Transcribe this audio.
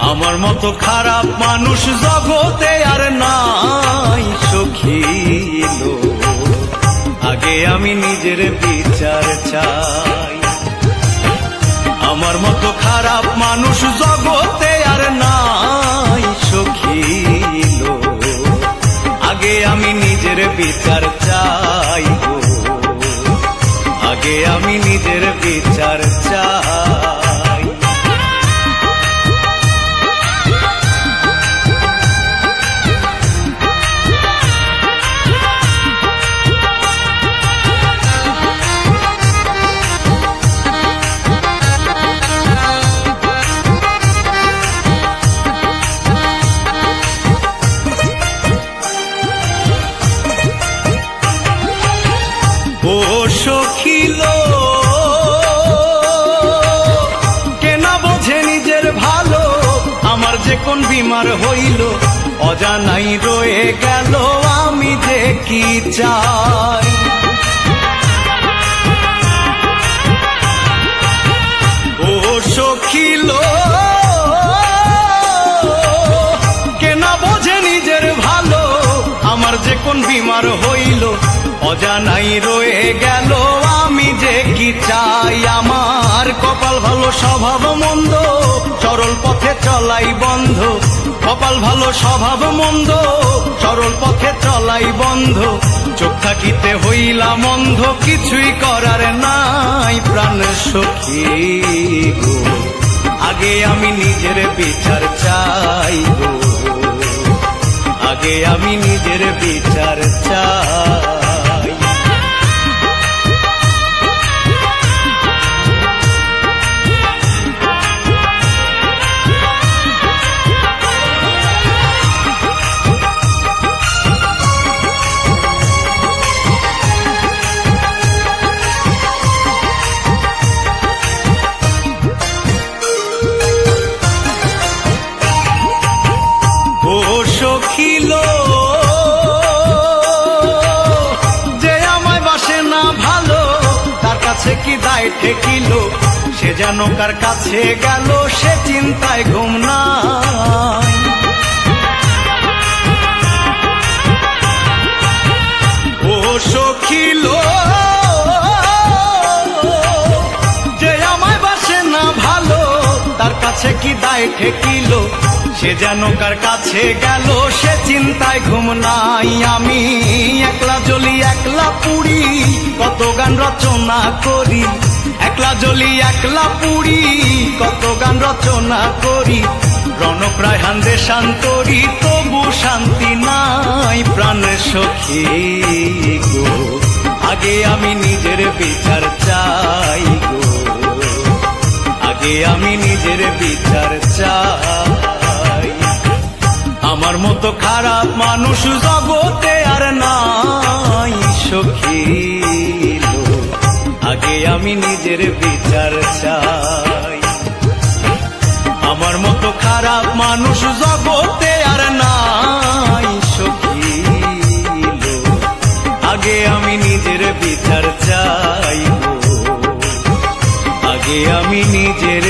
আমার মতো খারাপ মানুষ জগতে আর নাই সখিল আগে আমি নিজের বিচার চাই। আমার মতো খারাপ মানুষ জগতে আর নাই সখিল আগে আমি নিজের বিচার চাই আগে আমি নিজের বিচার চাই। বিমার হইল, অজানাই রয়ে গেল, আমি কি চাই? ও সখিল কেনা বোঝে নিজের ভালো, আমার যে কোন বিমার হইল, অজানাই রয়ে গেল, আমি যে কি চাই? আমার কপাল ভালো, স্বভাব সরল পথে চলাই বন্ধ। কপাল ভালো, স্বভাব মন্দ, সরল পথে চলাই বন্ধ। চোখ থাকিতে হইলা মন্ধ কিছুই করার নাই প্রাণ সখী গো। আগে আমি নিজের বিচার চাই গো। আগে আমি নিজের বিচার চাই। কি দায় ঠেকিল? সে যেন কার কাছে গেল, সে চিন্তায় ঘুম নাই। ও সখিল যে আমায় বাসে না ভালো, তার কাছে কি দায় ঠেকিল? সে যেন কার কাছে গেল, সে চিন্তায় ঘুম নাই আমি। জ্বলি একলা পুরি, কত গান রচনা করি। একলা জ্বলি একলা পুরি, কত গান রচনা করি। রণক রায়হান দেশান্তরি তবু শান্তি নাই প্রাণ সখী গো। আগে আমি নিজের বিচার চাই গো। আগে আমি নিজের বিচার চাই। আমার মতো খারাপ মানুষ জগতে আর নাই। সখী আগে আমি নিজের বিচার চাই। আমার মতো খারাপ মানুষ জগতে আর নাই সখী আগে আমি নিজের বিচার চাই আগে আমি নিজের